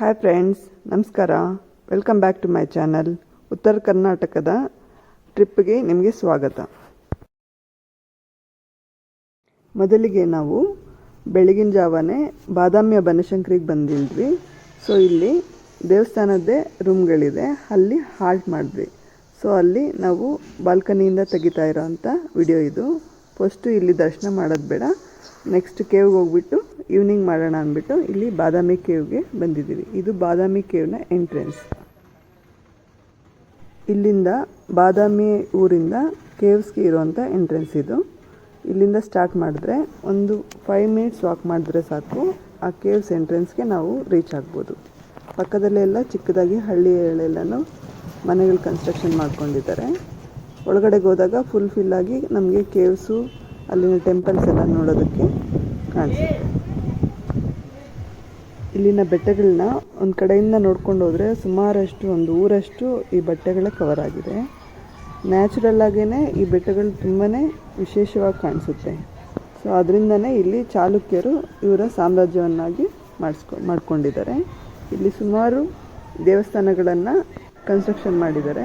Hi friends ನಮಸ್ಕಾರ. Welcome back to my channel ಉತ್ತರ ಕರ್ನಾಟಕದ ಟ್ರಿಪ್ಗೆ ನಿಮಗೆ ಸ್ವಾಗತ. ಮೊದಲಿಗೆ ನಾವು ಬೆಳಗಿನ ಜಾವನೇ ಬಾದಾಮಿಯ ಬನಶಂಕರಿಗೆ ಬಂದಿದ್ವಿ. ಸೊ ಇಲ್ಲಿ ದೇವಸ್ಥಾನದ್ದೇ ರೂಮ್ಗಳಿದೆ ಅಲ್ಲಿ ಹಾಲ್ಟ್ ಮಾಡಿದ್ವಿ. ಸೊ ಅಲ್ಲಿ ನಾವು ಬಾಲ್ಕನಿಯಿಂದ ತೆಗಿತಾ ಇರೋವಂಥ ವಿಡಿಯೋ ಇದು. ಫಸ್ಟು ಇಲ್ಲಿ ದರ್ಶನ ಮಾಡೋದು ಬೇಡ. ನೆಕ್ಸ್ಟ್ ಕೇವ್ಗೆ ಹೋಗ್ಬಿಟ್ಟು ಈವ್ನಿಂಗ್ ಮಾಡೋಣ ಅಂದ್ಬಿಟ್ಟು ಇಲ್ಲಿ ಬಾದಾಮಿ ಕೇವ್ಗೆ ಬಂದಿದ್ದೀವಿ. ಇದು ಬಾದಾಮಿ ಕೇವ್ನ ಎಂಟ್ರೆನ್ಸ್ ಇಲ್ಲಿಂದ ಬಾದಾಮಿ ಊರಿಂದ ಕೇವ್ಸ್ಗೆ ಇರುವಂಥ ಎಂಟ್ರೆನ್ಸ್ ಇದು. ಇಲ್ಲಿಂದ ಸ್ಟಾರ್ಟ್ ಮಾಡಿದ್ರೆ ಒಂದು ಫೈವ್ ಮಿನಿಟ್ಸ್ ವಾಕ್ ಮಾಡಿದ್ರೆ ಸಾಕು. ಆ ಕೇವ್ಸ್ ಎಂಟ್ರೆನ್ಸ್ಗೆ ನಾವು ರೀಚ್ ಆಗ್ಬೋದು. ಪಕ್ಕದಲ್ಲೆಲ್ಲ ಚಿಕ್ಕದಾಗಿ ಹಳ್ಳಿಗಳೆಲ್ಲ ಮನೆಗಳು ಕನ್ಸ್ಟ್ರಕ್ಷನ್ ಮಾಡ್ಕೊಂಡಿದ್ದಾರೆ. ಒಳಗಡೆಗೆ ಹೋದಾಗ ಫುಲ್ ಫಿಲ್ ಆಗಿ ನಮಗೆ ಕೇವ್ಸು ಅಲ್ಲಿನ ಟೆಂಪಲ್ಸ್ ಎಲ್ಲ ನೋಡೋದಕ್ಕೆ ಕಾಣಿಸುತ್ತೆ. ಇಲ್ಲಿನ ಬೆಟ್ಟಗಳನ್ನ ಒಂದು ಕಡೆಯಿಂದ ನೋಡ್ಕೊಂಡು ಹೋದರೆ ಸುಮಾರಷ್ಟು, ಒಂದು ಊರಷ್ಟು ಈ ಬೆಟ್ಟಗಳೇ ಕವರ್ ಆಗಿದೆ. ನ್ಯಾಚುರಲ್ ಈ ಬೆಟ್ಟಗಳು ತುಂಬಾ ವಿಶೇಷವಾಗಿ ಕಾಣಿಸುತ್ತೆ. ಸೊ ಅದರಿಂದನೇ ಇಲ್ಲಿ ಚಾಲುಕ್ಯರು ಇವರ ಸಾಮ್ರಾಜ್ಯವನ್ನಾಗಿ ಮಾಡಿಸ್ಕೊ, ಮಾಡ್ಕೊಂಡಿದ್ದಾರೆ. ಇಲ್ಲಿ ಸುಮಾರು ದೇವಸ್ಥಾನಗಳನ್ನು ಕನ್ಸ್ಟ್ರಕ್ಷನ್ ಮಾಡಿದ್ದಾರೆ.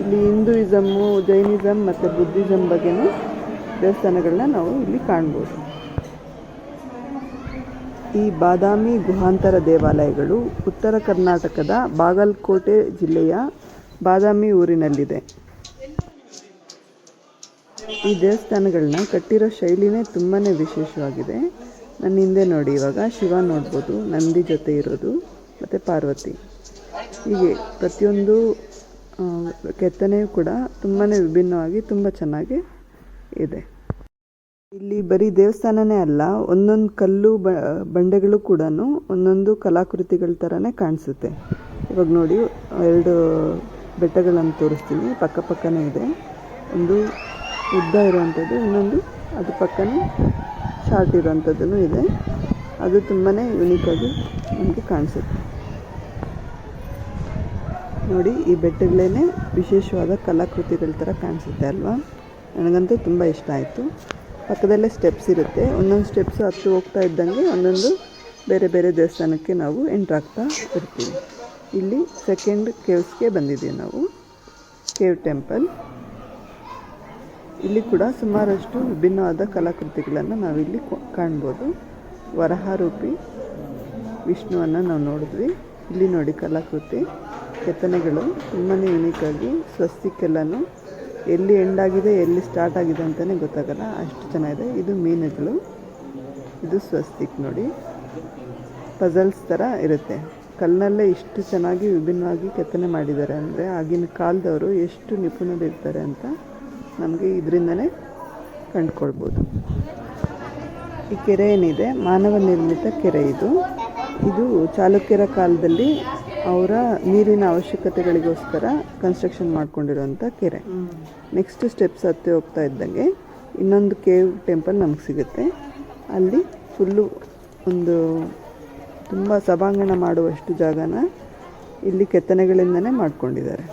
ಇಲ್ಲಿ ಹಿಂದೂಯಿಸಮ್ಮು ಜೈನಿಸಮ್ ಮತ್ತು ಬುದ್ಧಿಸಮ್ ಬಗ್ಗೆನೂ ದೇವಸ್ಥಾನಗಳನ್ನ ನಾವು ಇಲ್ಲಿ ಕಾಣ್ಬೋದು. ಈ ಬಾದಾಮಿ ಗುಹಾಂತರ ದೇವಾಲಯಗಳು ಉತ್ತರ ಕರ್ನಾಟಕದ ಬಾಗಲಕೋಟೆ ಜಿಲ್ಲೆಯ ಬಾದಾಮಿ ಊರಿನಲ್ಲಿದೆ. ಈ ದೇವಸ್ಥಾನಗಳನ್ನ ಕಟ್ಟಿರೋ ಶೈಲಿನೇ ತುಂಬಾ ವಿಶೇಷವಾಗಿದೆ. ನನ್ನ ಹಿಂದೆ ನೋಡಿ ಇವಾಗ ಶಿವ ನೋಡ್ಬೋದು, ನಂದಿ ಜೊತೆ ಇರೋದು, ಮತ್ತು ಪಾರ್ವತಿ. ಹೀಗೆ ಪ್ರತಿಯೊಂದು ಕೆತ್ತನೆಯೂ ಕೂಡ ತುಂಬಾ ವಿಭಿನ್ನವಾಗಿ ತುಂಬ ಚೆನ್ನಾಗಿ ಇದೆ. ಇಲ್ಲಿ ಬರೀ ದೇವಸ್ಥಾನನೇ ಅಲ್ಲ, ಒಂದೊಂದು ಕಲ್ಲು ಬಂಡೆಗಳು ಕೂಡ ಒಂದೊಂದು ಕಲಾಕೃತಿಗಳ ಥರನೇ ಕಾಣಿಸುತ್ತೆ. ಇವಾಗ ನೋಡಿ, ಎರಡು ಬೆಟ್ಟಗಳನ್ನು ತೋರಿಸ್ತೀನಿ, ಪಕ್ಕ ಪಕ್ಕನೇ ಇದೆ. ಒಂದು ಉದ್ದ ಇರುವಂಥದ್ದು, ಇನ್ನೊಂದು ಅದು ಪಕ್ಕನೇ ಶಾರ್ಟ್ ಇರುವಂಥದ್ದು ಇದೆ. ಅದು ತುಂಬಾ ಯುನೀಕಾಗಿ ನಮಗೆ ಕಾಣಿಸುತ್ತೆ. ನೋಡಿ, ಈ ಬೆಟ್ಟಗಳೇ ವಿಶೇಷವಾದ ಕಲಾಕೃತಿಗಳ ಥರ ಕಾಣಿಸುತ್ತೆ ಅಲ್ವಾ? ನನಗಂತೂ ತುಂಬ ಇಷ್ಟ ಆಯಿತು. ಪಕ್ಕದಲ್ಲೇ ಸ್ಟೆಪ್ಸ್ ಇರುತ್ತೆ. ಒಂದೊಂದು ಸ್ಟೆಪ್ಸ್ ಹತ್ತು ಹೋಗ್ತಾ ಇದ್ದಂಗೆ ಒಂದೊಂದು ಬೇರೆ ಬೇರೆ ದೇವಸ್ಥಾನಕ್ಕೆ ನಾವು ಎಂಟ್ರಾಗ್ತಾ ಇರ್ತೀವಿ. ಇಲ್ಲಿ ಸೆಕೆಂಡ್ ಕೇವ್ಸ್ಗೆ ಬಂದಿದ್ದೀವಿ ನಾವು. ಕೇವ್ ಟೆಂಪಲ್ ಇಲ್ಲಿ ಕೂಡ ಸುಮಾರಷ್ಟು ವಿಭಿನ್ನವಾದ ಕಲಾಕೃತಿಗಳನ್ನು ನಾವಿಲ್ಲಿ ಕಾಣ್ಬೋದು. ವರಹಾರೂಪಿ ವಿಷ್ಣುವನ್ನು ನಾವು ನೋಡಿದ್ವಿ. ಇಲ್ಲಿ ನೋಡಿ ಕಲಾಕೃತಿ, ಕೆತ್ತನೆಗಳು ತುಂಬಾ ಯುನೀಕಾಗಿ ಸ್ವಸ್ತಿಕ್ಕೆಲ್ಲನೂ ಎಲ್ಲಿ ಎಂಡ್ ಆಗಿದೆ, ಎಲ್ಲಿ ಸ್ಟಾರ್ಟ್ ಆಗಿದೆ ಅಂತಲೇ ಗೊತ್ತಾಗಲ್ಲ. ಅಷ್ಟು ಚೆನ್ನಾಗಿದೆ. ಇದು ಮೀನುಗಳು. ಇದು ಸ್ವಸ್ತಿಕ್ ನೋಡಿ. ಪಜಲ್ಸ್ ಥರ ಇರುತ್ತೆ. ಕಲ್ಲಲ್ಲೇ ಇಷ್ಟು ಚೆನ್ನಾಗಿ ವಿಭಿನ್ನವಾಗಿ ಕೆತ್ತನೆ ಮಾಡಿದ್ದಾರೆ. ಅಂದರೆ ಆಗಿನ ಕಾಲದವರು ಎಷ್ಟು ನಿಪುಣರಿರ್ತಾರೆ ಅಂತ ನಮಗೆ ಇದರಿಂದನೇ ಕಂಡುಕೊಳ್ಬೋದು. ಈ ಕೆರೆ ಏನಿದೆ? ಮಾನವ ನಿರ್ಮಿತ ಕೆರೆ ಇದು. ಇದು ಚಾಲುಕ್ಯರ ಕಾಲದಲ್ಲಿ ಅವರ ನೀರಿನ ಅವಶ್ಯಕತೆಗಳಿಗೋಸ್ಕರ ಕನ್ಸ್ಟ್ರಕ್ಷನ್ ಮಾಡ್ಕೊಂಡಿರುವಂಥ ಕೆರೆ. ನೆಕ್ಸ್ಟ್ ಸ್ಟೆಪ್ಸ್ ಹತ್ತಿ ಹೋಗ್ತಾ ಇದ್ದಂಗೆ ಇನ್ನೊಂದು ಕೇವ್ ಟೆಂಪಲ್ ನಮಗೆ ಸಿಗುತ್ತೆ. ಅಲ್ಲಿ ಫುಲ್ಲು ಒಂದು ತುಂಬ ಸಭಾಂಗಣ ಮಾಡುವಷ್ಟು ಜಾಗನ ಇಲ್ಲಿ ಕೆತ್ತನೆಗಳಿಂದನೇ ಮಾಡ್ಕೊಂಡಿದ್ದಾರೆ.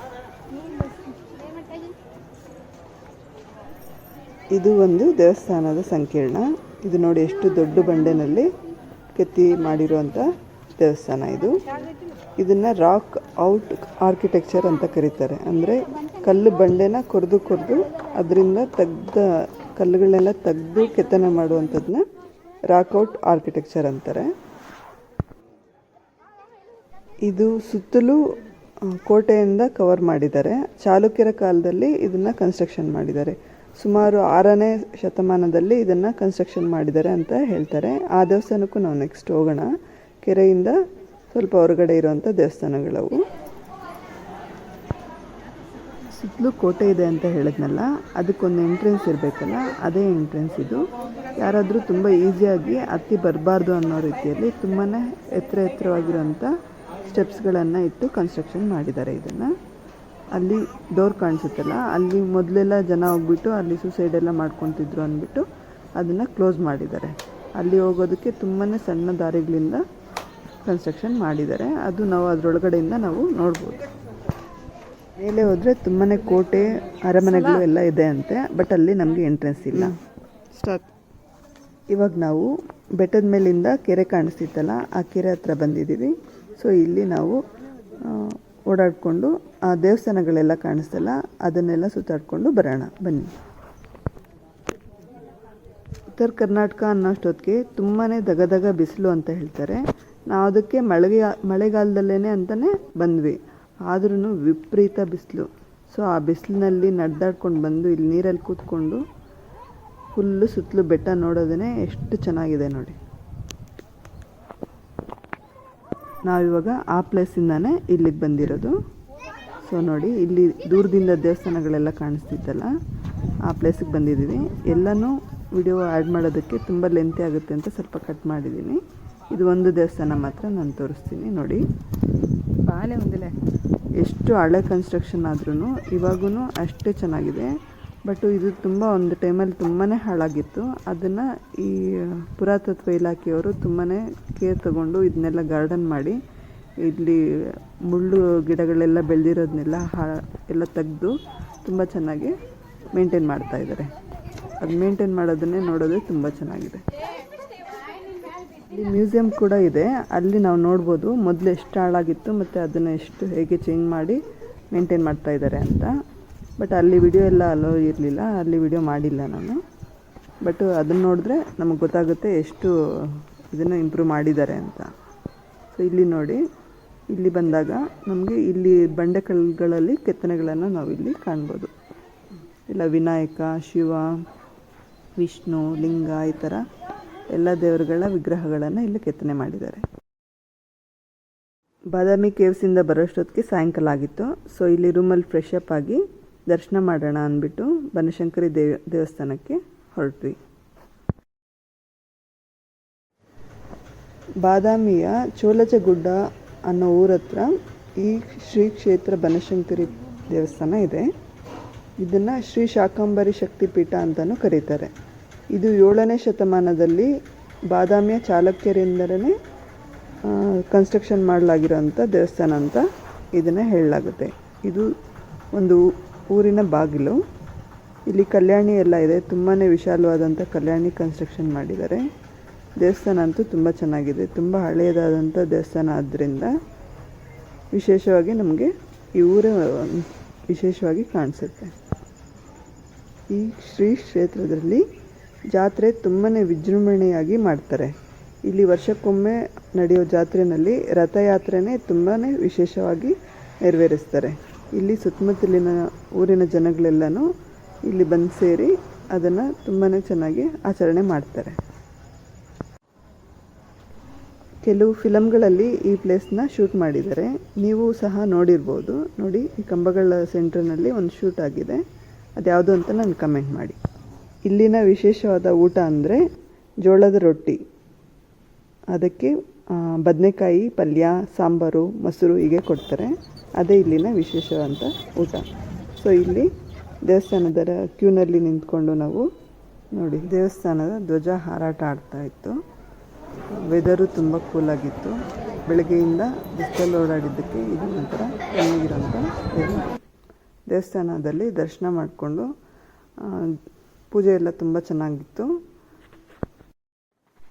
ಇದು ಒಂದು ದೇವಸ್ಥಾನದ ಸಂಕೀರ್ಣ. ಇದು ನೋಡಿ ಎಷ್ಟು ದೊಡ್ಡ ಬಂಡೆನಲ್ಲಿ ಕೆತ್ತಿ ಮಾಡಿರುವಂಥ ದೇವಸ್ಥಾನ ಇದು. ಇದನ್ನು ರಾಕ್ ಔಟ್ ಆರ್ಕಿಟೆಕ್ಚರ್ ಅಂತ ಕರೀತಾರೆ. ಅಂದರೆ ಕಲ್ಲು ಬಂಡೆನ ಕೊರೆದು ಕೊರೆದು ಅದರಿಂದ ತೆಗ್ದ ಕಲ್ಲುಗಳನ್ನೆಲ್ಲ ತೆಗೆದು ಕೆತ್ತನೆ ಮಾಡುವಂಥದ್ದನ್ನ ರಾಕ್ ಔಟ್ ಆರ್ಕಿಟೆಕ್ಚರ್ ಅಂತಾರೆ. ಇದು ಸುತ್ತಲೂ ಕೋಟೆಯಿಂದ ಕವರ್ ಮಾಡಿದ್ದಾರೆ. ಚಾಲುಕ್ಯರ ಕಾಲದಲ್ಲಿ ಇದನ್ನು ಕನ್ಸ್ಟ್ರಕ್ಷನ್ ಮಾಡಿದ್ದಾರೆ. ಸುಮಾರು ಆರನೇ ಶತಮಾನದಲ್ಲಿ ಇದನ್ನು ಕನ್ಸ್ಟ್ರಕ್ಷನ್ ಮಾಡಿದ್ದಾರೆ ಅಂತ ಹೇಳ್ತಾರೆ. ಆ ದೇವಸ್ಥಾನಕ್ಕೂ ನಾವು ನೆಕ್ಸ್ಟ್ ಹೋಗೋಣ. ಕೆರೆಯಿಂದ ಸ್ವಲ್ಪ ಹೊರಗಡೆ ಇರುವಂಥ ದೇವಸ್ಥಾನಗಳವು. ಸುತ್ತಲೂ ಕೋಟೆ ಇದೆ ಅಂತ ಹೇಳಿದ್ನಲ್ಲ, ಅದಕ್ಕೊಂದು ಎಂಟ್ರೆನ್ಸ್ ಇರಬೇಕಲ್ಲ, ಅದೇ ಎಂಟ್ರೆನ್ಸ್ ಇದು. ಯಾರಾದರೂ ತುಂಬ ಈಸಿಯಾಗಿ ಹತ್ತಿ ಬರಬಾರ್ದು ಅನ್ನೋ ರೀತಿಯಲ್ಲಿ ತುಂಬಾ ಎತ್ತರ ಎತ್ತರವಾಗಿರುವಂಥ ಸ್ಟೆಪ್ಸ್ಗಳನ್ನು ಇಟ್ಟು ಕನ್ಸ್ಟ್ರಕ್ಷನ್ ಮಾಡಿದ್ದಾರೆ ಇದನ್ನು. ಅಲ್ಲಿ ಡೋರ್ ಕಾಣಿಸುತ್ತಲ್ಲ, ಅಲ್ಲಿ ಮೊದಲೆಲ್ಲ ಜನ ಹೋಗ್ಬಿಟ್ಟು ಅಲ್ಲಿ ಸುಸೈಡ್ ಎಲ್ಲ ಮಾಡ್ಕೊತಿದ್ರು ಅಂದ್ಬಿಟ್ಟು ಅದನ್ನು ಕ್ಲೋಸ್ ಮಾಡಿದ್ದಾರೆ. ಅಲ್ಲಿ ಹೋಗೋದಕ್ಕೆ ತುಂಬಾ ಸಣ್ಣ ದಾರಿಗಳಿಂದ ಕನ್ಸ್ಟ್ರಕ್ಷನ್ ಮಾಡಿದ್ದಾರೆ. ಅದು ನಾವು ಅದರೊಳಗಡೆಯಿಂದ ನಾವು ನೋಡ್ಬೋದು. ಮೇಲೆ ಹೋದರೆ ತುಂಬಾ ಕೋಟೆ ಅರಮನೆಗಳು ಎಲ್ಲ ಇದೆ ಅಂತೆ ಬಟ್ ಅಲ್ಲಿ ನಮಗೆ ಎಂಟ್ರೆನ್ಸ್ ಇಲ್ಲ. ಸ್ಟಾರ್ಟ್ ಇವಾಗ ನಾವು ಬೆಟ್ಟದ ಮೇಲಿಂದ ಕೆರೆ ಕಾಣಿಸ್ತಿತ್ತಲ್ಲ ಆ ಕೆರೆ ಹತ್ರ ಬಂದಿದ್ದೀವಿ. ಸೊ ಇಲ್ಲಿ ನಾವು ಓಡಾಡಿಕೊಂಡು ಆ ದೇವಸ್ಥಾನಗಳೆಲ್ಲ ಕಾಣಿಸ್ತಲ್ಲ ಅದನ್ನೆಲ್ಲ ಸುತ್ತಾಡಿಕೊಂಡು ಬರೋಣ ಬನ್ನಿ. ಉತ್ತರ ಕರ್ನಾಟಕ ಅನ್ನೋಷ್ಟೊತ್ತಿಗೆ ತುಂಬಾ ದಗದಗ ಬಿಸಿಲು ಅಂತ ಹೇಳ್ತಾರೆ. ನಾವು ಅದಕ್ಕೆ ಮಳೆಗೆ ಮಳೆಗಾಲದಲ್ಲೇ ಅಂತಲೇ ಬಂದ್ವಿ. ಆದ್ರೂ ವಿಪರೀತ ಬಿಸಿಲು. ಸೊ ಆ ಬಿಸಿಲಿನಲ್ಲಿ ನಡೆದಾಡ್ಕೊಂಡು ಬಂದು ಇಲ್ಲಿ ನೀರಲ್ಲಿ ಕೂತ್ಕೊಂಡು ಫುಲ್ಲು ಸುತ್ತಲೂ ಬೆಟ್ಟ ನೋಡೋದೇ ಎಷ್ಟು ಚೆನ್ನಾಗಿದೆ ನೋಡಿ. ನಾವಿವಾಗ ಆ ಪ್ಲೇಸಿಂದಾನೇ ಇಲ್ಲಿಗೆ ಬಂದಿರೋದು. ಸೊ ನೋಡಿ, ಇಲ್ಲಿ ದೂರದಿಂದ ದೇವಸ್ಥಾನಗಳೆಲ್ಲ ಕಾಣಿಸ್ತಿತ್ತಲ್ಲ, ಆ ಪ್ಲೇಸಿಗೆ ಬಂದಿದ್ದೀವಿ ಎಲ್ಲನೂ ವಿಡಿಯೋ ಆ್ಯಡ್ ಮಾಡೋದಕ್ಕೆ ತುಂಬ ಲೆಂತಿ ಆಗುತ್ತೆ ಅಂತ ಸ್ವಲ್ಪ ಕಟ್ ಮಾಡಿದ್ದೀನಿ ಇದು ಒಂದು ದೇವಸ್ಥಾನ ಮಾತ್ರ ನಾನು ತೋರಿಸ್ತೀನಿ ನೋಡಿ. ಬಾಲೆ ಒಂದಿಲ್ಲ ಎಷ್ಟು ಹಳೆ ಕನ್ಸ್ಟ್ರಕ್ಷನ್ ಆದ್ರೂ ಇವಾಗೂ ಅಷ್ಟೇ ಚೆನ್ನಾಗಿದೆ. ಬಟ್ ಇದು ತುಂಬ ಒಂದು ಟೈಮಲ್ಲಿ ತುಂಬಾ ಹಾಳಾಗಿತ್ತು. ಅದನ್ನು ಈ ಪುರಾತತ್ವ ಇಲಾಖೆಯವರು ತುಂಬಾ ಕೇರ್ ತಗೊಂಡು ಇದನ್ನೆಲ್ಲ ಗಾರ್ಡನ್ ಮಾಡಿ ಇಲ್ಲಿ ಮುಳ್ಳು ಗಿಡಗಳೆಲ್ಲ ಬೆಳೆದಿರೋದನ್ನೆಲ್ಲ ಹಾ ಎಲ್ಲ ತೆಗೆದು ತುಂಬ ಚೆನ್ನಾಗಿ ಮೇಂಟೈನ್ ಮಾಡ್ತಾ ಇದ್ದಾರೆ. ಅದು ಮೇಂಟೈನ್ ಮಾಡೋದನ್ನೇ ನೋಡೋದೇ ತುಂಬ ಚೆನ್ನಾಗಿದೆ. ಇಲ್ಲಿ ಮ್ಯೂಸಿಯಂ ಕೂಡ ಇದೆ. ಅಲ್ಲಿ ನಾವು ನೋಡ್ಬೋದು ಮೊದಲು ಎಷ್ಟು ಹಾಳಾಗಿತ್ತು ಮತ್ತು ಅದನ್ನು ಎಷ್ಟು ಹೇಗೆ ಚೇಂಜ್ ಮಾಡಿ ಮೇಂಟೈನ್ ಮಾಡ್ತಾ ಇದ್ದಾರೆ ಅಂತ. ಬಟ್ ಅಲ್ಲಿ ವಿಡಿಯೋ ಎಲ್ಲ ಅಲೋ ಇರಲಿಲ್ಲ. ಅಲ್ಲಿ ವಿಡಿಯೋ ಮಾಡಿಲ್ಲ ನಾನು. ಬಟ್ ಅದನ್ನು ನೋಡಿದ್ರೆ ನಮಗೆ ಗೊತ್ತಾಗುತ್ತೆ ಎಷ್ಟು ಇದನ್ನು ಇಂಪ್ರೂವ್ ಮಾಡಿದ್ದಾರೆ ಅಂತ. ಸೊ ಇಲ್ಲಿ ನೋಡಿ. ಇಲ್ಲಿ ಬಂದಾಗ ನಮಗೆ ಇಲ್ಲಿ ಬಂಡೆಕಲ್ಲುಗಳಲ್ಲಿ ಕೆತ್ತನೆಗಳನ್ನು ನಾವಿಲ್ಲಿ ಕಾಣ್ಬೋದು. ಇಲ್ಲ ವಿನಾಯಕ, ಶಿವ, ವಿಷ್ಣು, ಲಿಂಗ ಈ ಥರ ಎಲ್ಲ ದೇವರುಗಳ ವಿಗ್ರಹಗಳನ್ನು ಇಲ್ಲಿ ಕೆತ್ತನೆ ಮಾಡಿದ್ದಾರೆ. ಬಾದಾಮಿ ಕೇವ್ಸಿಂದ ಬರೋಷ್ಟೊತ್ತಿಗೆ ಸಾಯಂಕಾಲ ಆಗಿತ್ತು. ಸೊ ಇಲ್ಲಿ ರೂಮಲ್ಲಿ ಫ್ರೆಶ್ ಅಪ್ ಆಗಿ ದರ್ಶನ ಮಾಡೋಣ ಅಂದ್ಬಿಟ್ಟು ಬನಶಂಕರಿ ದೇವ, ದೇವಸ್ಥಾನಕ್ಕೆ ಹೊರಟ್ವಿ. ಬಾದಾಮಿಯ ಚೋಲಜಗುಡ್ಡ ಅನ್ನೋ ಊರ ಹತ್ರ ಈ ಶ್ರೀ ಕ್ಷೇತ್ರ ಬನಶಂಕರಿ ದೇವಸ್ಥಾನ ಇದೆ. ಇದನ್ನು ಶ್ರೀ ಶಾಕಾಂಬರಿ ಶಕ್ತಿಪೀಠ ಅಂತಲೂ ಕರೀತಾರೆ. ಇದು ಏಳನೇ ಶತಮಾನದಲ್ಲಿ ಬಾದಾಮಿಯ ಚಾಲುಕ್ಯರಿಂದಲೇ ಕನ್ಸ್ಟ್ರಕ್ಷನ್ ಮಾಡಲಾಗಿರೋಂಥ ದೇವಸ್ಥಾನ ಅಂತ ಇದನ್ನು ಹೇಳಲಾಗುತ್ತೆ. ಇದು ಒಂದು ಊರಿನ ಬಾಗಿಲು. ಇಲ್ಲಿ ಕಲ್ಯಾಣಿ ಎಲ್ಲ ಇದೆ. ತುಂಬಾ ವಿಶಾಲವಾದಂಥ ಕಲ್ಯಾಣಿ ಕನ್ಸ್ಟ್ರಕ್ಷನ್ ಮಾಡಿದ್ದಾರೆ. ದೇವಸ್ಥಾನ ಅಂತೂ ತುಂಬ ಚೆನ್ನಾಗಿದೆ. ತುಂಬ ಹಳೆಯದಾದಂಥ ದೇವಸ್ಥಾನ ಆದ್ದರಿಂದ ವಿಶೇಷವಾಗಿ ನಮಗೆ ಈ ಊರ, ವಿಶೇಷವಾಗಿ ಕಾಣಿಸುತ್ತೆ. ಈ ಶ್ರೀ ಕ್ಷೇತ್ರದಲ್ಲಿ ಜಾತ್ರೆ ತುಂಬಾ ವಿಜೃಂಭಣೆಯಾಗಿ ಮಾಡ್ತಾರೆ. ಇಲ್ಲಿ ವರ್ಷಕ್ಕೊಮ್ಮೆ ನಡೆಯೋ ಜಾತ್ರೆಯಲ್ಲಿ ರಥಯಾತ್ರೆನೇ ತುಂಬಾ ವಿಶೇಷವಾಗಿ ನೆರವೇರಿಸ್ತಾರೆ. ಇಲ್ಲಿ ಸುತ್ತಮುತ್ತಲಿನ ಊರಿನ ಜನಗಳೆಲ್ಲನೂ ಇಲ್ಲಿ ಬಂದು ಸೇರಿ ಅದನ್ನು ತುಂಬಾ ಚೆನ್ನಾಗಿ ಆಚರಣೆ ಮಾಡ್ತಾರೆ. ಕೆಲವು ಫಿಲಮ್ಗಳಲ್ಲಿ ಈ ಪ್ಲೇಸ್ನ ಶೂಟ್ ಮಾಡಿದ್ದಾರೆ. ನೀವು ಸಹ ನೋಡಿರ್ಬೋದು. ನೋಡಿ, ಈ ಕಂಬಗಳ ಸೆಂಟ್ರ್ನಲ್ಲಿ ಒಂದು ಶೂಟ್ ಆಗಿದೆ. ಅದ್ಯಾವುದು ಅಂತ ನಾನು ಕಮೆಂಟ್ ಮಾಡಿ. ಇಲ್ಲಿನ ವಿಶೇಷವಾದ ಊಟ ಅಂದರೆ ಜೋಳದ ರೊಟ್ಟಿ. ಅದಕ್ಕೆ ಬದನೆಕಾಯಿ, ಪಲ್ಯ, ಸಾಂಬಾರು, ಮೊಸರು ಹೀಗೆ ಕೊಡ್ತಾರೆ. ಅದೇ ಇಲ್ಲಿನ ವಿಶೇಷವಾದ ಊಟ. ಸೊ ಇಲ್ಲಿ ದೇವಸ್ಥಾನದ ಕ್ಯೂನಲ್ಲಿ ನಿಂತ್ಕೊಂಡು ನಾವು ನೋಡಿ, ದೇವಸ್ಥಾನದ ಧ್ವಜ ಹಾರಾಟ ಆಡ್ತಾ ಇತ್ತು. ವೆದರು ತುಂಬ ಕೂಲಾಗಿತ್ತು ಬೆಳಗ್ಗೆಯಿಂದ ಬಿಸಿಲಲ್ಲಿ ಓಡಾಡಿದ್ದಕ್ಕೆ ಇದು ನಂತರ ಚೆನ್ನಾಗಿರೋಂಥ ದೇವಸ್ಥಾನದಲ್ಲಿ ದರ್ಶನ ಮಾಡಿಕೊಂಡು ಪೂಜೆ ಎಲ್ಲ ತುಂಬ ಚೆನ್ನಾಗಿತ್ತು.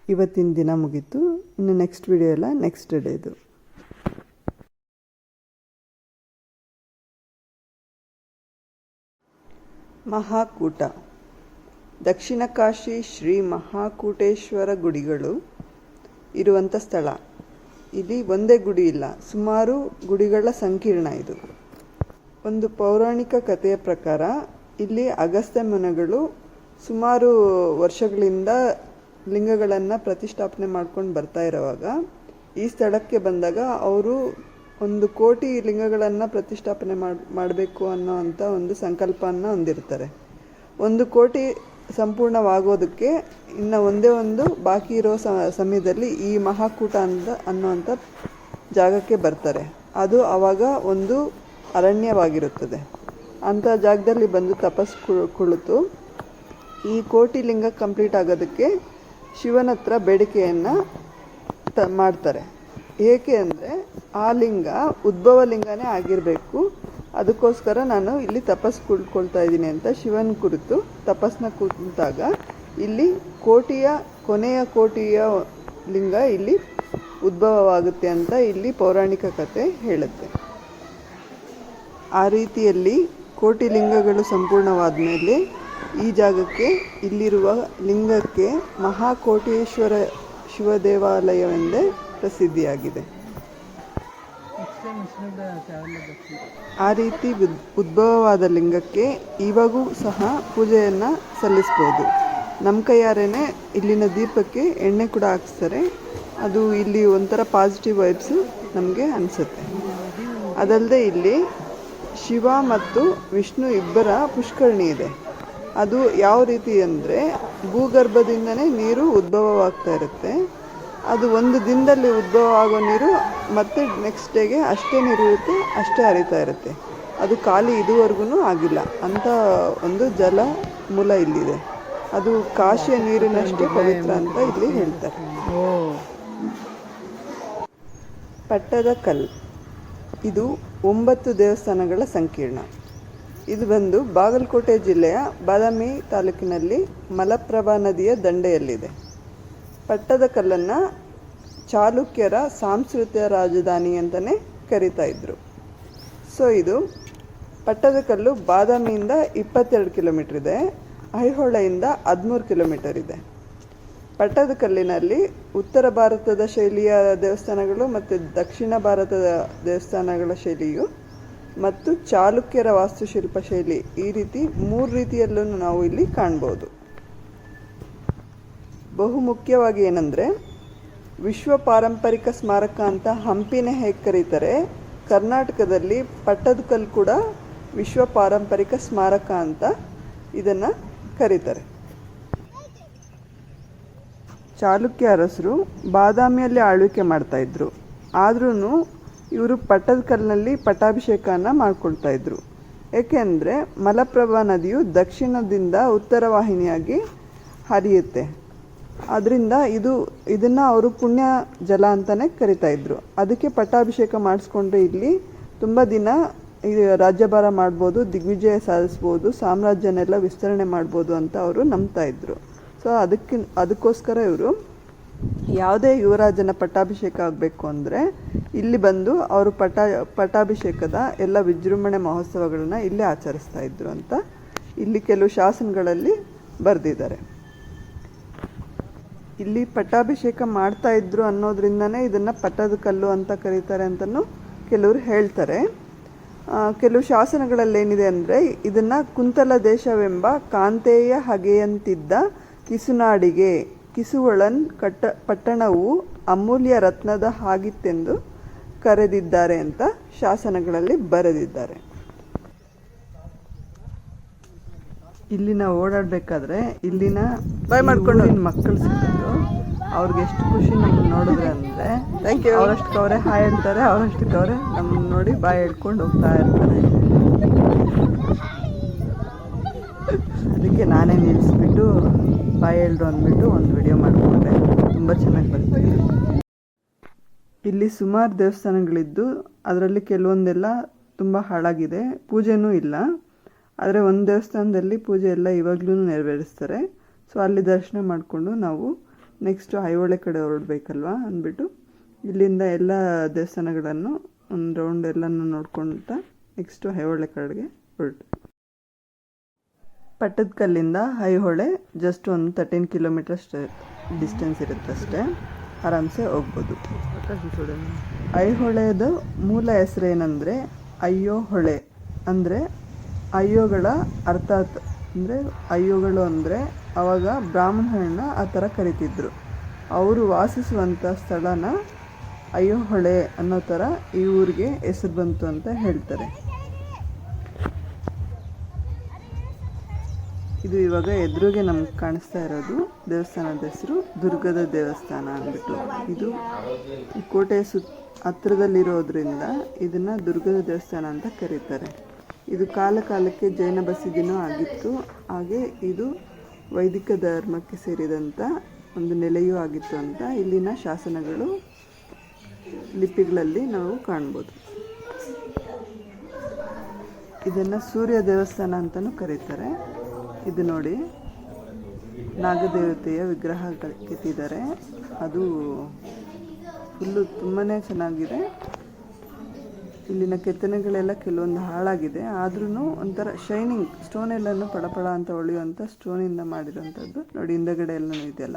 ಇವತ್ತಿನ ದಿನ ಮುಗೀತು. ಇನ್ನು ನೆಕ್ಸ್ಟ್ ವಿಡಿಯೋ ಎಲ್ಲ ನೆಕ್ಸ್ಟ್ ಡೇದು ಮಹಾಕೂಟ. ದಕ್ಷಿಣ ಕಾಶಿ ಶ್ರೀ ಮಹಾಕೂಟೇಶ್ವರ ಗುಡಿಗಳು ಇರುವಂಥ ಸ್ಥಳ. ಇಲ್ಲಿ ಒಂದೇ ಗುಡಿ ಇಲ್ಲ, ಸುಮಾರು ಗುಡಿಗಳ ಸಂಕೀರ್ಣ ಇದು. ಒಂದು ಪೌರಾಣಿಕ ಕಥೆಯ ಪ್ರಕಾರ ಇಲ್ಲಿ ಅಗಸ್ತ್ಯ ಮುನಿಗಳು ಸುಮಾರು ವರ್ಷಗಳಿಂದ ಲಿಂಗಗಳನ್ನು ಪ್ರತಿಷ್ಠಾಪನೆ ಮಾಡ್ಕೊಂಡು ಬರ್ತಾ ಇರುವಾಗ, ಈ ಸ್ಥಳಕ್ಕೆ ಬಂದಾಗ ಅವರು ಒಂದು ಕೋಟಿ ಲಿಂಗಗಳನ್ನು ಪ್ರತಿಷ್ಠಾಪನೆ ಮಾಡಿ, ಮಾಡಬೇಕು ಅನ್ನೋ ಅಂಥ ಒಂದು ಸಂಕಲ್ಪವನ್ನು ಹೊಂದಿರ್ತಾರೆ. ಒಂದು ಕೋಟಿ ಸಂಪೂರ್ಣವಾಗೋದಕ್ಕೆ ಇನ್ನು ಒಂದೇ ಒಂದು ಬಾಕಿ ಇರೋ ಸಮಯದಲ್ಲಿ ಈ ಮಹಾಕೂಟ ಅಂತ ಅನ್ನೋವಂಥ ಜಾಗಕ್ಕೆ ಬರ್ತಾರೆ. ಅದು ಆವಾಗ ಒಂದು ಅರಣ್ಯವಾಗಿರುತ್ತದೆ. ಅಂಥ ಜಾಗದಲ್ಲಿ ಬಂದು ತಪಸ್ಸು ಕುಳಿತು ಈ ಕೋಟಿ ಲಿಂಗ ಕಂಪ್ಲೀಟ್ ಆಗೋದಕ್ಕೆ ಶಿವನ ಹತ್ರ ಬೇಡಿಕೆಯನ್ನು ತ, ಮಾಡ್ತಾರೆ. ಏಕೆ ಅಂದರೆ ಆ ಲಿಂಗ ಉದ್ಭವ ಲಿಂಗನೇ ಆಗಿರಬೇಕು. ಅದಕ್ಕೋಸ್ಕರ ನಾನು ಇಲ್ಲಿ ತಪಸ್ಸು ಕುಳ್ಕೊಳ್ತಾ ಇದ್ದೀನಿ ಅಂತ ಶಿವನ ಕುರಿತು ತಪಸ್ನ ಕುಂತಾಗ ಇಲ್ಲಿ ಕೋಟಿಯ, ಕೊನೆಯ ಕೋಟಿಯ ಲಿಂಗ ಇಲ್ಲಿ ಉದ್ಭವವಾಗುತ್ತೆ ಅಂತ ಇಲ್ಲಿ ಪೌರಾಣಿಕ ಕಥೆ ಹೇಳುತ್ತೆ. ಆ ರೀತಿಯಲ್ಲಿ ಕೋಟಿ ಲಿಂಗಗಳು ಸಂಪೂರ್ಣವಾದ ಮೇಲೆ ಈ ಜಾಗಕ್ಕೆ ಇಲ್ಲಿರುವ ಲಿಂಗಕ್ಕೆ ಮಹಾಕೋಟೇಶ್ವರ ಶಿವ ದೇವಾಲಯವೆಂದೇ ಪ್ರಸಿದ್ಧಿಯಾಗಿದೆ. ಆ ರೀತಿ ಉದ್- ಉದ್ಭವವಾದ ಲಿಂಗಕ್ಕೆ ಇವಾಗೂ ಸಹ ಪೂಜೆಯನ್ನು ಸಲ್ಲಿಸ್ಬೋದು. ನಮ್ಮ ಕೈಯಾರೇನೆ ಇಲ್ಲಿನ ದೀಪಕ್ಕೆ ಎಣ್ಣೆ ಕೂಡ ಹಾಕ್ಸ್ತಾರೆ. ಅದು ಇಲ್ಲಿ ಒಂಥರ ಪಾಸಿಟಿವ್ ವೈಬ್ಸು ನಮಗೆ ಅನಿಸುತ್ತೆ. ಅದಲ್ಲದೆ ಇಲ್ಲಿ ಶಿವ ಮತ್ತು ವಿಷ್ಣು ಇಬ್ಬರ ಪುಷ್ಕರಣಿ ಇದೆ. ಅದು ಯಾವ ರೀತಿ ಅಂದರೆ ಭೂಗರ್ಭದಿಂದನೇ ನೀರು ಉದ್ಭವವಾಗ್ತಾ ಇರುತ್ತೆ. ಅದು ಒಂದು ದಿನದಲ್ಲಿ ಉದ್ಭವ ಆಗೋ ನೀರು ಮತ್ತೆ ನೆಕ್ಸ್ಟ್ ಡೇಗೆ ಅಷ್ಟೇ ನೀರು ಇರುತ್ತೆ, ಅಷ್ಟೇ ಹರಿತಾ ಇರುತ್ತೆ. ಅದು ಖಾಲಿ ಇದುವರೆಗೂ ಆಗಿಲ್ಲ. ಅಂತ ಒಂದು ಜಲ ಮೂಲ ಇಲ್ಲಿದೆ. ಅದು ಕಾಶಿಯ ನೀರಿನಷ್ಟೇ ಪವಿತ್ರ ಅಂತ ಇಲ್ಲಿ ಹೇಳ್ತಾರೆ. ಪಟ್ಟದ ಕಲ್ ಇದು ಒಂಬತ್ತು ದೇವಸ್ಥಾನಗಳ ಸಂಕೀರ್ಣ. ಇದು ಬಂದು ಬಾಗಲಕೋಟೆ ಜಿಲ್ಲೆಯ ಬಾದಾಮಿ ತಾಲೂಕಿನಲ್ಲಿ ಮಲಪ್ರಭಾ ನದಿಯ ದಂಡೆಯಲ್ಲಿದೆ. ಪಟ್ಟದ ಕಲ್ಲನ್ನು ಚಾಲುಕ್ಯರ ಸಾಂಸ್ಕೃತಿಕ ರಾಜಧಾನಿ ಅಂತಲೇ ಕರಿತಾ ಇದ್ರು. ಸೊ ಇದು ಪಟ್ಟದಕಲ್ಲು ಬಾದಾಮಿಯಿಂದ ಇಪ್ಪತ್ತೆರಡು ಕಿಲೋಮೀಟರ್ ಇದೆ, ಐಹೊಳೆಯಿಂದ ಹದಿಮೂರು ಕಿಲೋಮೀಟರ್ ಇದೆ. ಪಟ್ಟದಕಲ್ಲಿನಲ್ಲಿ ಉತ್ತರ ಭಾರತದ ಶೈಲಿಯ ದೇವಸ್ಥಾನಗಳು ಮತ್ತು ದಕ್ಷಿಣ ಭಾರತದ ದೇವಸ್ಥಾನಗಳ ಶೈಲಿಯು ಮತ್ತು ಚಾಲುಕ್ಯರ ವಾಸ್ತುಶಿಲ್ಪ ಶೈಲಿ ಈ ರೀತಿ ಮೂರು ರೀತಿಯಲ್ಲೂ ನಾವು ಇಲ್ಲಿ ಕಾಣ್ಬೋದು. ಬಹು ಮುಖ್ಯವಾಗಿ ಏನಂದರೆ, ವಿಶ್ವ ಪಾರಂಪರಿಕ ಸ್ಮಾರಕ ಅಂತ ಹಂಪಿನೇ ಹೇಗೆ ಕರೀತಾರೆ, ಕರ್ನಾಟಕದಲ್ಲಿ ಪಟ್ಟದಕಲ್ಲು ಕೂಡ ವಿಶ್ವ ಪಾರಂಪರಿಕ ಸ್ಮಾರಕ ಅಂತ ಇದನ್ನು ಕರೀತಾರೆ. ಚಾಲುಕ್ಯ ಅರಸರು ಬಾದಾಮಿಯಲ್ಲಿ ಆಳ್ವಿಕೆ ಮಾಡ್ತಾಯಿದ್ರು ಆದ್ರೂ ಇವರು ಪಟ್ಟದಕಲ್ಲಿನಲ್ಲಿ ಪಟ್ಟಾಭಿಷೇಕನ ಮಾಡ್ಕೊಳ್ತಾ ಇದ್ರು. ಏಕೆಂದರೆ ಮಲಪ್ರಭಾ ನದಿಯು ದಕ್ಷಿಣದಿಂದ ಉತ್ತರ ವಾಹಿನಿಯಾಗಿ ಹರಿಯುತ್ತೆ. ಅದರಿಂದ ಇದು, ಇದನ್ನು ಅವರು ಪುಣ್ಯ ಜಲ ಅಂತಲೇ ಕರಿತಾ ಇದ್ರು. ಅದಕ್ಕೆ ಪಟ್ಟಾಭಿಷೇಕ ಮಾಡಿಸ್ಕೊಂಡ್ರೆ ಇಲ್ಲಿ ತುಂಬ ದಿನ ರಾಜ್ಯಭಾರ ಮಾಡ್ಬೋದು, ದಿಗ್ವಿಜಯ ಸಾಧಿಸ್ಬೋದು, ಸಾಮ್ರಾಜ್ಯನೆಲ್ಲ ವಿಸ್ತರಣೆ ಮಾಡ್ಬೋದು ಅಂತ ಅವರು ನಂಬ್ತಾ ಇದ್ರು. ಸೊ ಅದಕ್ಕೆ ಅದಕ್ಕೋಸ್ಕರ ಇವರು ಯಾವುದೇ ಯುವರಾಜನ ಪಟ್ಟಾಭಿಷೇಕ ಆಗಬೇಕು ಅಂದರೆ ಇಲ್ಲಿ ಬಂದು ಅವರು ಪಟ ಪಟ್ಟಾಭಿಷೇಕದ ಎಲ್ಲ ವಿಜೃಂಭಣೆ ಮಹೋತ್ಸವಗಳನ್ನು ಇಲ್ಲೇ ಆಚರಿಸ್ತಾ ಇದ್ರು ಅಂತ ಇಲ್ಲಿ ಕೆಲವು ಶಾಸನಗಳಲ್ಲಿ ಬರೆದಿದ್ದಾರೆ. ಇಲ್ಲಿ ಪಟ್ಟಾಭಿಷೇಕ ಮಾಡ್ತಾ ಇದ್ರು ಅನ್ನೋದ್ರಿಂದನೇ ಇದನ್ನು ಪಟ್ಟದ ಕಲ್ಲು ಅಂತ ಕರೀತಾರೆ ಅಂತಲೂ ಕೆಲವರು ಹೇಳ್ತಾರೆ. ಕೆಲವು ಶಾಸನಗಳಲ್ಲೇನಿದೆ ಅಂದರೆ ಇದನ್ನು ಕುಂತಲ ದೇಶವೆಂಬ ಕಾಂತೇಯ ಹಗೆಯಂತಿದ್ದ ಕಿಸುನಾಡಿಗೆ ಕಿಸುವಳನ್ ಕಟ್ಟ ಪಟ್ಟಣವು ಅಮೂಲ್ಯ ರತ್ನದ ಹಾಗಿತ್ತೆಂದು ಕರೆದಿದ್ದಾರೆ ಅಂತ ಶಾಸನಗಳಲ್ಲಿ ಬರೆದಿದ್ದಾರೆ. ಇಲ್ಲಿ ನಾವು ಓಡಾಡಬೇಕಾದ್ರೆ ಇಲ್ಲಿನ ಬೈ ಮಾಡ್ಕೊಂಡು. ಮಕ್ಕಳು ಸಿಕ್ಕಿದ್ರು. ಅವ್ರಿಗೆ ಎಷ್ಟು ಖುಷಿ ನಮ್ಗೆ ನೋಡಿದ್ರೆ ಅಂದರೆ ಥ್ಯಾಂಕ್ ಯು ಅವರಷ್ಟಕ್ಕೆ ಅವರೇ ಹಾಯ್ ಹೇಳ್ತಾರೆ ಅವರಷ್ಟಕ್ಕೆ ಅವರೇ ನಮ್ಮನ್ನ ನೋಡಿ ಬಾಯಿ ಹೇಳ್ಕೊಂಡು ಹೋಗ್ತಾ ಇರ್ತಾರೆ. ಅದಕ್ಕೆ ನಾನೇ ನಿಲ್ಲಿಸ್ಬಿಟ್ಟು ಬಾಯ್ ಅಂದ್ಬಿಟ್ಟು ಒಂದು ವಿಡಿಯೋ ಮಾಡಿಕೊಂಡೆ. ತುಂಬ ಚೆನ್ನಾಗಿ ಬರ್ತದೆ ಇಲ್ಲಿ ಸುಮಾರು ದೇವಸ್ಥಾನಗಳಿದ್ದು ಅದರಲ್ಲಿ ಕೆಲವೊಂದೆಲ್ಲ ತುಂಬ ಹಾಳಾಗಿದೆ. ಪೂಜೆನೂ ಇಲ್ಲ. ಆದರೆ ಒಂದು ದೇವಸ್ಥಾನದಲ್ಲಿ ಪೂಜೆ ಎಲ್ಲ ಇವಾಗಲೂ ನೆರವೇರಿಸ್ತಾರೆ. ಸೊ ಅಲ್ಲಿ ದರ್ಶನ ಮಾಡಿಕೊಂಡು ನಾವು ನೆಕ್ಸ್ಟು ಐಹೊಳೆ ಕಡೆ ಹೊರಡ್ಬೇಕಲ್ವಾ ಅಂದ್ಬಿಟ್ಟು ಇಲ್ಲಿಂದ ಎಲ್ಲ ದೇವಸ್ಥಾನಗಳನ್ನು ಒಂದು ರೌಂಡ್ ಎಲ್ಲನೂ ನೋಡ್ಕೊಳ್ತಾ ನೆಕ್ಸ್ಟು ಐಹೊಳೆ ಕಡೆಗೆ ಹೊರಟು ಪಟ್ಟದಕಲ್ಲಿಂದ ಐಹೊಳೆ ಜಸ್ಟ್ ಒಂದು ತರ್ಟೀನ್ ಕಿಲೋಮೀಟರ್ ಅಷ್ಟೇ ಡಿಸ್ಟೆನ್ಸ್ ಇರುತ್ತೆ ಅಷ್ಟೇ. ಆರಾಮ್ಸೆ ಹೋಗ್ಬೋದು. ಐಹೊಳೆದು ಮೂಲ ಹೆಸರೇನೆಂದರೆ ಅಯ್ಯೋ ಹೊಳೆ. ಅಂದರೆ ಅಯ್ಯೋಗಳ ಅರ್ಥಾತ್ ಅಂದರೆ ಅಯ್ಯೋಗಳು ಅಂದರೆ ಅವಾಗ ಬ್ರಾಹ್ಮಣರನ್ನ ಆ ಥರ ಕರಿತಿದ್ರು. ಅವರು ವಾಸಿಸುವಂಥ ಸ್ಥಳನ ಅಯ್ಯೋ ಹೊಳೆ ಅನ್ನೋ ಥರ ಈ ಊರಿಗೆ ಹೆಸರು ಬಂತು ಅಂತ ಹೇಳ್ತಾರೆ. ಇದು ಇವಾಗ ಎದುರಿಗೆ ನಮ್ಗೆ ಕಾಣಿಸ್ತಾ ಇರೋದು ದೇವಸ್ಥಾನದ ಹೆಸರು ದುರ್ಗದ ದೇವಸ್ಥಾನ ಅಂದ್ಬಿಟ್ಟು. ಇದು ಕೋಟೆಯ ಸುತ್ತ ಹತ್ರದಲ್ಲಿರೋದ್ರಿಂದ ಇದನ್ನು ದುರ್ಗದ ದೇವಸ್ಥಾನ ಅಂತ ಕರೀತಾರೆ. ಇದು ಕಾಲ ಕಾಲಕ್ಕೆ ಜೈನ ಬಸದಿನೂ ಆಗಿತ್ತು. ಹಾಗೆ ಇದು ವೈದಿಕ ಧರ್ಮಕ್ಕೆ ಸೇರಿದಂಥ ಒಂದು ನೆಲೆಯೂ ಆಗಿತ್ತು ಅಂತ ಇಲ್ಲಿನ ಶಾಸನಗಳು, ಲಿಪಿಗಳಲ್ಲಿ ನಾವು ಕಾಣ್ಬೋದು. ಇದನ್ನು ಸೂರ್ಯ ದೇವಸ್ಥಾನ ಅಂತಲೂ ಕರೀತಾರೆ. ಇದು ನೋಡಿ. ನಾಗದೇವತೆಯ ವಿಗ್ರಹ ಕೆತ್ತಿದ್ದಾರೆ. ಅದು ಫುಲ್ಲು ತುಂಬಾ ಚೆನ್ನಾಗಿದೆ. ಇಲ್ಲಿನ ಕೆತ್ತನೆಗಳೆಲ್ಲ ಕೆಲವೊಂದು ಹಾಳಾಗಿದೆ. ಆದ್ರೂ ಒಂಥರ ಶೈನಿಂಗ್ ಸ್ಟೋನ್ ಎಲ್ಲನೂ ಪಡಪಡ ಅಂತ ಹೊಳೆಯುವಂಥ ಸ್ಟೋನಿಂದ ಮಾಡಿರೋಂಥದ್ದು ನೋಡಿ, ಹಿಂದಗಡೆ ಎಲ್ಲನೂ ಇದೆಯಲ್ಲ.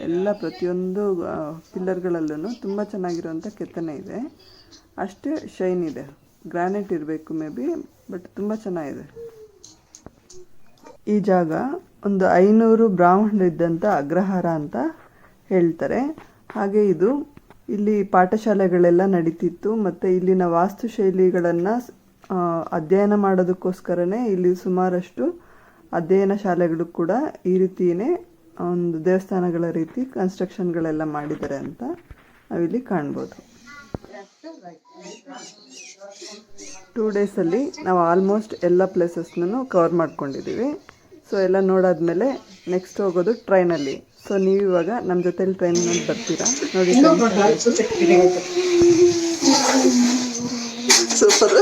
ಎಲ್ಲ ಪ್ರತಿಯೊಂದು ಪಿಲ್ಲರ್ಗಳಲ್ಲೂ ತುಂಬ ಚೆನ್ನಾಗಿರುವಂಥ ಕೆತ್ತನೆ ಇದೆ. ಅಷ್ಟೇ ಶೈನ್ ಇದೆ. ಗ್ರಾನೈಟ್ ಇರಬೇಕು ಮೇ ಬಿ ಬಟ್ ತುಂಬ ಚೆನ್ನಾಗಿದೆ. ಈ ಜಾಗ ಒಂದು ಐನೂರು ಬ್ರಾಹ್ಮಣರಿದ್ದಂಥ ಅಗ್ರಹಾರ ಅಂತ ಹೇಳ್ತಾರೆ. ಹಾಗೆ ಇದು ಇಲ್ಲಿ ಪಾಠಶಾಲೆಗಳೆಲ್ಲ ನಡೀತಿತ್ತು ಮತ್ತು ಇಲ್ಲಿನ ವಾಸ್ತುಶೈಲಿಗಳನ್ನು ಅಧ್ಯಯನ ಮಾಡೋದಕ್ಕೋಸ್ಕರನೇ ಇಲ್ಲಿ ಸುಮಾರಷ್ಟು ಅಧ್ಯಯನ ಶಾಲೆಗಳು ಕೂಡ ಈ ರೀತಿಯೇ ಒಂದು ದೇವಸ್ಥಾನಗಳ ರೀತಿ ಕನ್ಸ್ಟ್ರಕ್ಷನ್ಗಳೆಲ್ಲ ಮಾಡಿದ್ದಾರೆ ಅಂತ ನಾವಿಲ್ಲಿ ಕಾಣ್ಬೋದು. ಟೂ ಡೇಸಲ್ಲಿ ನಾವು ಆಲ್ಮೋಸ್ಟ್ ಎಲ್ಲ ಪ್ಲೇಸಸ್ನೂ ಕವರ್ ಮಾಡ್ಕೊಂಡಿದ್ದೀವಿ. ಸೊ ಎಲ್ಲ ನೋಡಾದ್ಮೇಲೆ ನೆಕ್ಸ್ಟ್ ಹೋಗೋದು ಟ್ರೈನಲ್ಲಿ ಸೊ ನೀವು ಇವಾಗ ನಮ್ಮ ಜೊತೆಲಿ ಟ್ರೈನಲ್ಲಿ ಬರ್ತೀರಾ? ನೋಡಿ ಸೂಪರ್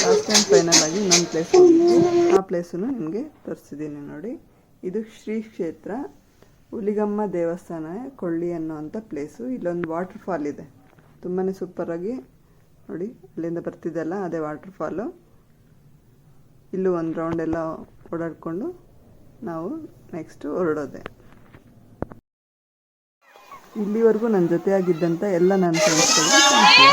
ಲಾಸ್ಟ್ ಟೈಮ್ ಫೈನಲ್ ಆಗಿ ನಮ್ಮ ಪ್ಲೇಸ್ ಆ ಪ್ಲೇಸನ್ನು ನಿಮಗೆ ತೋರಿಸಿದ್ದೀನಿ ನೋಡಿ. ಇದು ಶ್ರೀ ಕ್ಷೇತ್ರ ಹುಲಿಗಮ್ಮ ದೇವಸ್ಥಾನ ಕೊಳ್ಳಿ ಅನ್ನೋವಂಥ ಪ್ಲೇಸು ಇಲ್ಲೊಂದು ವಾಟರ್ ಫಾಲ್ ಇದೆ ತುಂಬಾ ಸೂಪರಾಗಿ ನೋಡಿ ಅಲ್ಲಿಂದ ಬರ್ತಿದ್ದಲ್ಲ ಅದೇ ವಾಟರ್ ಫಾಲು ಇಲ್ಲೂ ಒಂದು ರೌಂಡ್ ಎಲ್ಲ ಓಡಾಡಿಕೊಂಡು ನಾವು ನೆಕ್ಸ್ಟು ಹೊರಡೋದೆ. ಇಲ್ಲಿವರೆಗೂ ನನ್ನ ಜೊತೆಯಾಗಿದ್ದಂಥ ಎಲ್ಲ ನನ್ನ ಫ್ರೆಂಡ್ಸ್ಗಳಿಗೆ